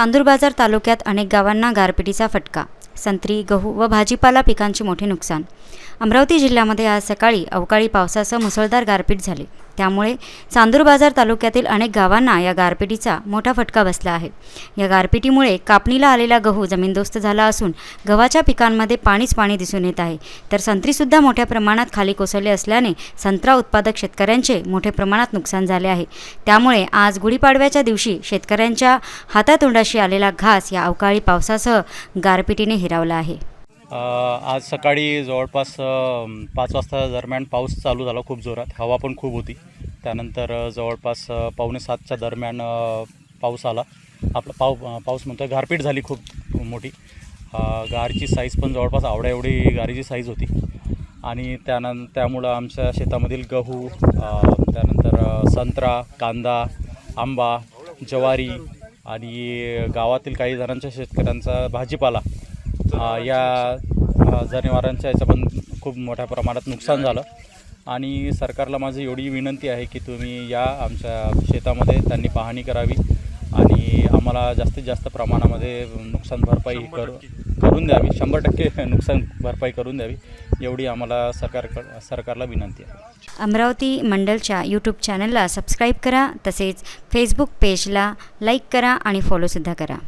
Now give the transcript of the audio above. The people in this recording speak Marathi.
चांदूर बाजार तालुक्यात अनेक गावांना गारपिटीचा फटका संत्री गहू व भाजीपाला पिकांचे मोठे नुकसान. अमरावती जिल्ह्यामध्ये आज सकाळी अवकाळी पावसासह मुसळधार गारपीट झाली. त्यामुळे चांदूर बाजार तालुक्यातील अनेक गावांना या गारपिटीचा मोठा फटका बसला आहे. या गारपिटीमुळे कापणीला आलेला गहू जमीनदोस्त झाला असून गव्हाच्या पिकांमध्ये पाणीच पाणी दिसून येत आहे. तर संत्रीसुद्धा मोठ्या प्रमाणात खाली कोसळले असल्याने संत्रा उत्पादक शेतकऱ्यांचे मोठ्या प्रमाणात नुकसान झाले आहे. त्यामुळे आज गुढीपाडव्याच्या दिवशी शेतकऱ्यांच्या हातातोंडाशी आलेला घास या अवकाळी पावसासह गारपिटीने हिरावला आहे. आज सकाळी जवळपास पाच वाजता दरम्यान पाऊस चालू झाला खूप जोरात. हवा पण खूप होती. त्यानंतर जवळपास पावणे सातच्या दरम्यान पाऊस आला. आपला पाव पाऊस म्हणतो गारपीट झाली खूप मोठी. गारची साईज पण जवळपास आवड्या एवढी गारीची साईज होती. आणि त्यानं त्यामुळं आमच्या शेतामधील गहू त्यानंतर संत्रा कांदा आंबा ज्वारी आणि गावातील काही जणांच्या शेतकऱ्यांचा भाजीपाला या जनावरांच्या याचं पण खूप मोठ्या प्रमाणात नुकसान झालं. आणि सरकारला माझी एवढी विनंती आहे की तुम्ही या आमच्या शेतामध्ये त्यांनी पाहणी करावी आणि आम्हाला जास्तीत जास्त प्रमाणामध्ये नुकसान भरपाई करू करून द्यावी. शंभर टक्के नुकसान भरपाई करून द्यावी एवढी आम्हाला सरकार सरकारला विनंती आहे. अमरावती मंडलच्या यूट्यूब चॅनलला सबस्क्राईब करा तसेच फेसबुक पेजला लाईक करा आणि फॉलोसुद्धा करा.